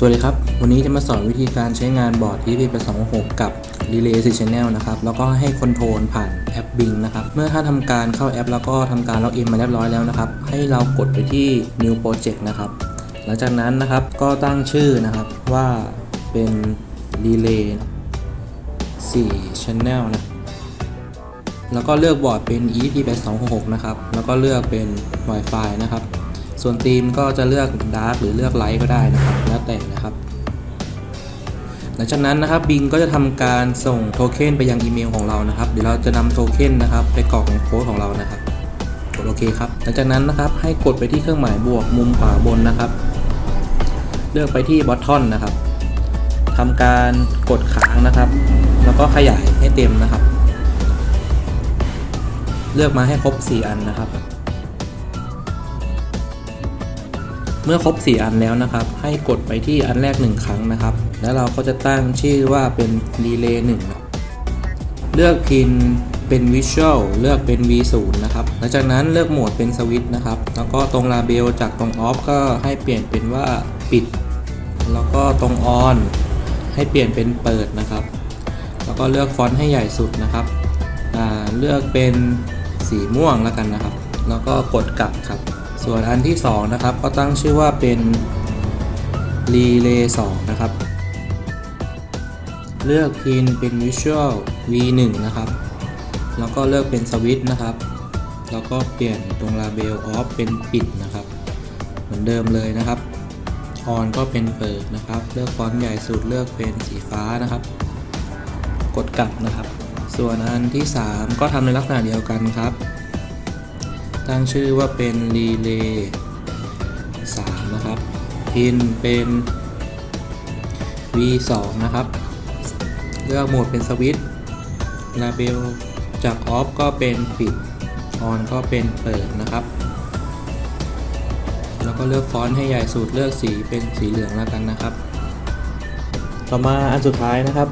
สวัสดีครับ วันนี้จะมาสอนวิธีการใช้งานบอร์ด EP 826กับ Relay C Channel นะครับ แล้วก็ให้คอนโทรลผ่านแอป Bing นะครับ เมื่อถ้านทำการเข้าแอป แล้วก็ทำการล็อกอินมาเรียบร้อยแล้วนะครับ ให้เรากดไปที่ New Project นะครับ หลังจากนั้นนะครับก็ตั้งชื่อนะครับว่าเป็น Relay 4 Channel นะ แล้วก็เลือกบอร์ดเป็น EP 8266 นะครับ แล้วก็เลือกเป็น Wi-Fi นะครับ ส่วนธีมก็จะเลือก Dark หรือเลือก Light ก็ได้นะครับแล้วแต่นะครับ หลังจากนั้นนะครับ Bing ก็จะทำการส่งโทเค็นไปยังอีเมลของเรานะครับเดี๋ยวเราจะนำโทเค็นนะครับไปกรอกในโค้ดของเรานะครับกดโอเคครับหลังจากนั้นนะครับให้กดไปที่เครื่องหมายบวกมุมขวาบนนะครับ เลือกไปที่บอททอนนะครับทำการกดค้างนะครับ แล้วก็ขยายให้เต็มนะครับ เลือกมาให้ครบ 4 อันนะครับ เมื่อครบ 4 อันแล้วนะครับ ให้กดไปที่อันแรก 1 ครั้งนะครับ แล้วเราก็จะตั้งชื่อว่าเป็น Relay 1ครับเลือกพินเป็น Visual เลือกเป็น V0 นะครับ หลังจากนั้นเลือกโหมดเป็นสวิตช์นะครับ แล้วก็ตรงลาเบลจากตรง Off ก็ให้เปลี่ยนเป็นว่าปิด แล้วก็ตรง On ให้เปลี่ยนเป็นเปิดนะครับ แล้วก็เลือกฟอนต์ให้ใหญ่สุดนะครับ เลือกเป็นสีม่วงแล้วกันนะครับ แล้วก็กดกลับครับ ส่วนอันที่ 2 นะครับ ก็ตั้งชื่อว่าเป็น Relay 2นะครับ เลือกพินเป็น Visual V1 นะครับ แล้วก็เลือกเป็นสวิตช์นะครับ แล้วก็เปลี่ยนตรง Label Off เป็นปิดนะครับ เหมือนเดิมเลยนะครับ On ก็เป็นเปิดนะครับ เลือกฟอนต์ใหญ่สุดเลือกเป็นสีฟ้านะครับ กดกลับนะครับ ส่วนอันที่ 3 ก็ทำในลักษณะเดียวกันครับ ตั้งชื่อว่าเป็น Relay 3นะครับ พินเป็น V2 นะครับ เลือกโหมดเป็นสวิตช์ Label จาก Off ก็เป็นปิด On ก็เป็นเปิดนะครับ แล้วก็เลือกฟอนต์ให้ใหญ่สุด เลือกสีเป็นสีเหลืองแล้วกันนะครับ ต่อมาอันสุดท้ายนะครับ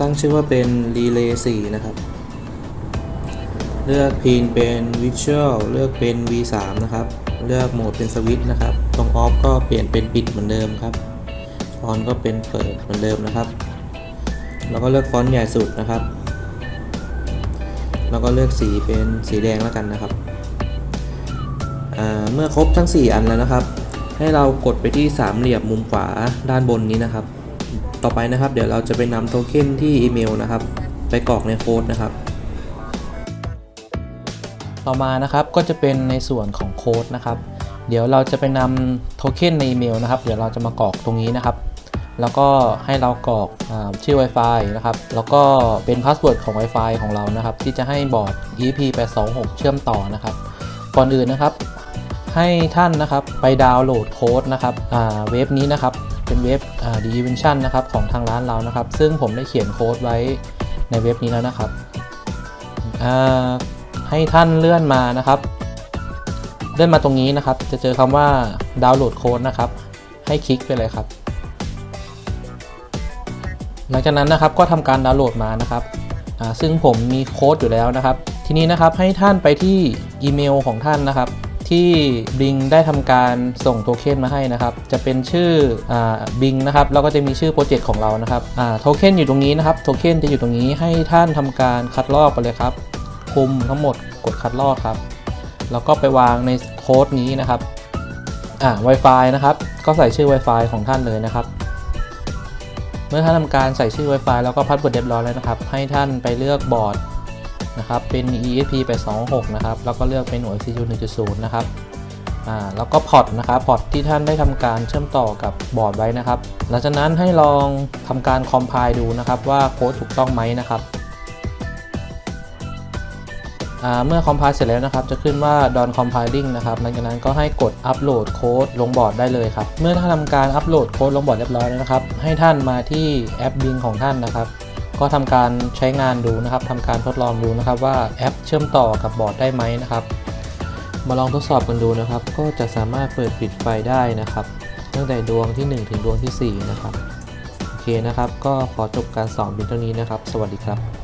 ตั้งชื่อว่าเป็น Relay 4นะครับ เลือกพินเป็น Visual เลือกเป็น V3 นะครับ เลือกโหมดเป็นสวิตช์นะครับ ตรง Off ก็เปลี่ยนเป็นปิดเหมือนเดิมครับ On ก็เป็นเปิดเหมือนเดิมนะครับ แล้วก็เลือกฟอนต์ใหญ่สุดนะครับ แล้วก็เลือกสีเป็นสีแดงแล้วกันนะครับ เมื่อครบทั้ง 4 อันแล้วนะครับ ให้เรากดไปที่สามเหลี่ยมมุมขวาด้านบนนี้นะครับ ต่อไปนะครับ เดี๋ยวเราจะไปนำโทเค็นที่อีเมลนะครับ ไปกรอกในโค้ดนะครับ ต่อมานะครับก็จะเป็นในส่วนของโค้ดนะครับ เดี๋ยวเราจะไปนำโทเค็นในอีเมลนะครับ เดี๋ยวเราจะมากรอกตรงนี้นะครับ แล้วก็ให้เรากรอกอชื่อ Wi-Fi นะครับ แล้วก็เป็นพาสเวิร์ดของ Wi-Fi ของเรานะครับ ที่จะให้บอร์ด EP826 เชื่อมต่อนะครับ ก่อนอื่นนะครับ ให้ท่านนะครับไปดาวน์โหลดโค้ดนะครับเว็บนี้นะครับเป็นเว็บอ่า d i v i n t i o n นะครับของทางร้านเรานะครับ ซึ่งผมได้เขียนโค้ดไว้ในเว็บนี้แล้วนะครับ ให้ท่านเลื่อนมานะครับ เลื่อนมาตรงนี้นะครับ จะเจอคำว่าดาวน์โหลดโค้ดนะครับ ให้คลิกไปเลยครับ หลังจากนั้นนะครับก็ทำการดาวน์โหลดมานะครับซึ่งผมมีโค้ดอยู่แล้วนะครับ ทีนี้นะครับให้ท่านไปที่อีเมลของท่านนะครับ ที่ Bing ได้ทำการส่งโทเค็นมาให้นะครับ จะเป็นชื่ออ่า Bing นะครับแล้วก็จะมีชื่อโปรเจกต์ของเรานะครับโทเค็นอยู่ตรงนี้นะครับโทเค็นจะอยู่ตรงนี้ให้ท่านทำการคัดลอกไปเลยครับ คุมทั้งหมดกดคัดลอกครับ แล้วก็ไปวางในโค้ดนี้นะครับอ่า Wi-Fi นะครับ ก็ใส่ชื่อ Wi-Fi ของท่านเลยนะครับ เมื่อท่านทำการใส่ชื่อ Wi-Fi แล้วก็พาสเวิร์ดเรียบร้อยแล้วนะครับ ให้ท่านไปเลือกบอร์ดนะครับ เป็น ESP 826 นะครับ แล้วก็เลือกเป็นหน่วย CPU 1.0 นะครับ อ่า แล้วก็พอร์ตนะครับ พอร์ตที่ท่านได้ทำการเชื่อมต่อกับบอร์ดไว้นะครับ หลังจากนั้นให้ลองทำการคอมไพล์ดูนะครับว่าโค้ดถูกต้องไหมนะครับ เมื่อคอมไพล์เสร็จแล้วนะครับ จะขึ้นว่า done compiling นะครับหลังจากนั้นก็ให้กดอัปโหลดโค้ดลงบอร์ดได้เลยครับ เมื่อท่านทำการอัปโหลดโค้ดลงบอร์ดเรียบร้อยแล้วนะครับ ให้ท่านมาที่แอป Bing ของท่านนะครับ ก็ทำการใช้งานดูนะครับทำการทดลองดูนะครับว่าแอปเชื่อมต่อกับบอร์ดได้ไหมนะครับ มาลองทดสอบกันดูนะครับ ก็จะสามารถเปิดปิดไฟได้นะครับ ตั้งแต่ดวงที่ 1 ถึงดวงที่ 4 นะครับ โอเคนะครับ ก็ขอจบการสอนเพียงเท่านี้นะครับ สวัสดีครับ